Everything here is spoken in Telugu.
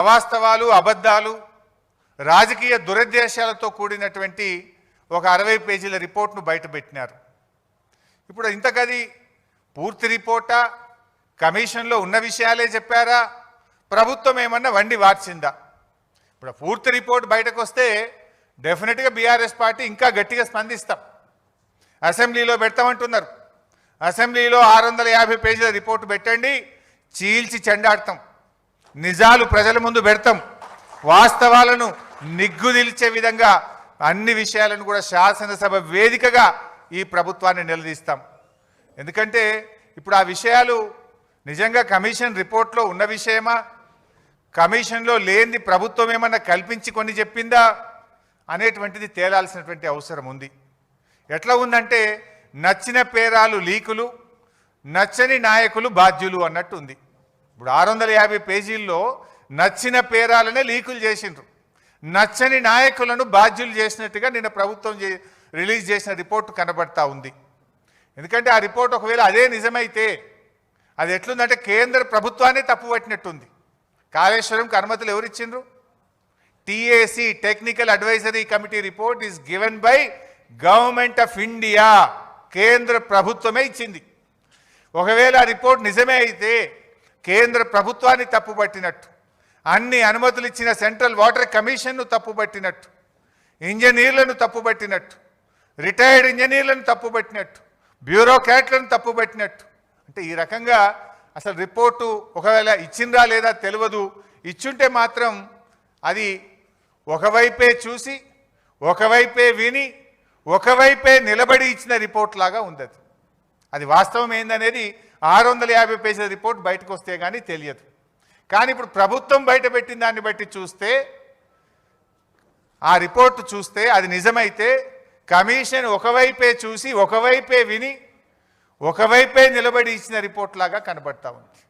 అవాస్తవాలు అబద్ధాలు రాజకీయ దురుద్దేశాలతో కూడినటువంటి ఒక అరవై పేజీల రిపోర్ట్ను బయటపెట్టినారు ఇప్పుడు ఇంతకది పూర్తి రిపోర్టా? కమిషన్లో ఉన్న విషయాలే చెప్పారా? ప్రభుత్వం ఏమన్నా వండి వార్చిందా? ఇప్పుడు పూర్తి రిపోర్ట్ బయటకు వస్తే డెఫినెట్గా బీఆర్ఎస్ పార్టీ ఇంకా గట్టిగా స్పందిస్తాం. అసెంబ్లీలో పెడతామంటున్నారు. అసెంబ్లీలో ఆరు వందల యాభై పేజీల రిపోర్టు పెట్టండి చీల్చి చెండాడతాం. నిజాలు ప్రజల ముందు పెడతాం. వాస్తవాలను నిగ్గుదిల్చే విధంగా అన్ని విషయాలను కూడా శాసనసభ వేదికగా ఈ ప్రభుత్వాన్ని నిలదీస్తాం. ఎందుకంటే ఇప్పుడు ఆ విషయాలు నిజంగా కమిషన్ రిపోర్ట్లో ఉన్న విషయమా? కమిషన్లో లేనిది ప్రభుత్వం ఏమన్నా కల్పించి కొన్ని చెప్పిందా? అనేటువంటిది తేలాల్సినటువంటి అవసరం ఉంది. ఎట్లా ఉందంటే నచ్చిన పేరాలు లీకులు నచ్చని నాయకులు బాధ్యులు అన్నట్టు ఉంది. ఇప్పుడు ఆరు వందల యాభై పేజీల్లో నచ్చిన పేరాలనే లీకులు చేసిండ్రు. నచ్చని నాయకులను బాధ్యులు చేసినట్టుగా నిన్న ప్రభుత్వం చే- రిలీజ్ చేసిన రిపోర్టు కనబడతా ఉంది. ఎందుకంటే ఆ రిపోర్ట్ ఒకవేళ అదే నిజమైతే అది ఎట్లుందంటే కేంద్ర ప్రభుత్వాన్ని తప్పుపట్టినట్టుంది కాళేశ్వరంకి అనుమతులు ఎవరిచ్చిండ్రు? TAC technical advisory committee report is given by government of India. కేంద్ర ప్రభుత్వమే ఇచ్చింది. ఒకవేళ ఆ రిపోర్ట్ నిజమే అయితే కేంద్ర ప్రభుత్వాన్ని తప్పుపట్టినట్టు. అన్ని అనుమతులు ఇచ్చిన సెంట్రల్ వాటర్ కమిషన్ను తప్పుపట్టినట్టు. ఇంజనీర్లను తప్పుపట్టినట్టు. రిటైర్డ్ ఇంజనీర్లను తప్పుపట్టినట్టు. బ్యూరోక్రాట్లను తప్పుపట్టినట్టు. అంటే ఈ రకంగా అసలు రిపోర్టు ఒకవేళ ఇచ్చిందా లేదా తెలియదు. ఇచ్చుంటే మాత్రం అది ఒకవైపే చూసి ఒకవైపే విని ఒకవైపే నిలబడి ఇచ్చిన రిపోర్ట్ లాగా ఉంది అది. అది వాస్తవం ఏందనేది ఆరు వందల యాభై పేజీల రిపోర్ట్ బయటకు వస్తే కానీ తెలియదు. కానీ ఇప్పుడు ప్రభుత్వం బయట పెట్టిన దాన్ని బట్టి చూస్తే ఆ రిపోర్ట్ చూస్తే అది నిజమైతే కమిషన్ ఒకవైపే చూసి ఒకవైపే విని ఒకవైపే నిలబడి ఇచ్చిన రిపోర్ట్ లాగా కనబడతా ఉంది.